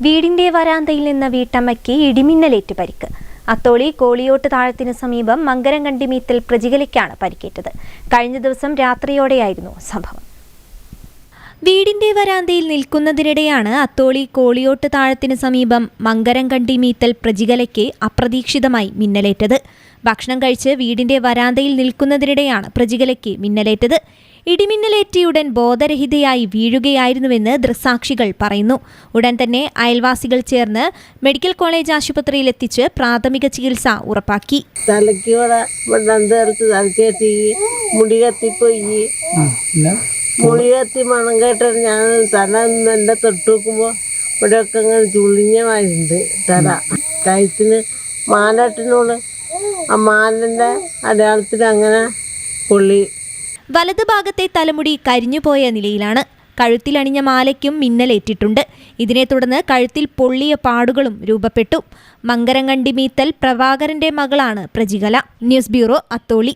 വീടിന്റെ വരാന്തയിൽ നിന്ന വീട്ടമ്മയ്ക്ക് ഇടിമിന്നലേറ്റ് പരിക്ക്. അത്തോളി കോളിയോട്ട് താഴത്തിന് സമീപം മങ്കരം കണ്ടിമീത്തിൽ പ്രജികലയ്ക്കാണ് പരിക്കേറ്റത്. കഴിഞ്ഞ ദിവസം രാത്രിയോടെയായിരുന്നു സംഭവം. വീടിന്റെ വരാന്തയിൽ നിൽക്കുന്നതിനിടെയാണ് അത്തോളി കോളിയോട്ട് താഴത്തിന് സമീപം മങ്കരങ്കണ്ടി മീത്തൽ പ്രജികലയ്ക്ക് അപ്രതീക്ഷിതമായി മിന്നലേറ്റത്. ഭക്ഷണം കഴിച്ച് വീടിന്റെ വരാന്തയിൽ നിൽക്കുന്നതിനിടെയാണ് പ്രജികലയ്ക്ക് മിന്നലേറ്റത്. ഇടിമിന്നലേറ്റിയുടൻ ബോധരഹിതയായി വീഴുകയായിരുന്നുവെന്ന് ദൃക്സാക്ഷികൾ പറയുന്നു. ഉടൻ തന്നെ അയൽവാസികൾ ചേർന്ന് മെഡിക്കൽ കോളേജ് ആശുപത്രിയിൽ എത്തിച്ച് പ്രാഥമിക ചികിത്സ ഉറപ്പാക്കി. തലയ്ക്ക് ഇവിടെ ഇവിടെ എന്തെടുത്ത് തലക്കേറ്റി മുടി കത്തിപ്പോയി മുടി കത്തി മണം കേട്ട ഞാൻ തല ഒന്ന് എന്റെ തൊട്ട് നോക്കുമ്പോൾ ഇവിടെയൊക്കെ അങ്ങനെ ചുളിഞ്ഞമായിട്ടുണ്ട് തല. കഴുത്തിന് മാലാട്ടിനോട് ആ മാലിന്റെ അടയാളത്തിൽ അങ്ങനെ പൊള്ളി. വലത് ഭാഗത്തെ തലമുടി കരിഞ്ഞുപോയ നിലയിലാണ്. കഴുത്തിലണിഞ്ഞ മാലയ്ക്കും മിന്നലേറ്റിട്ടുണ്ട്. ഇതിനെ തുടർന്ന് കഴുത്തിൽ പൊള്ളിയ പാടുകളും രൂപപ്പെട്ടു. മങ്കരങ്കണ്ടി മീത്തൽ പ്രഭാകരന്റെ മകളാണ് പ്രജികല ന്യൂസ് ബ്യൂറോ അത്തോളി.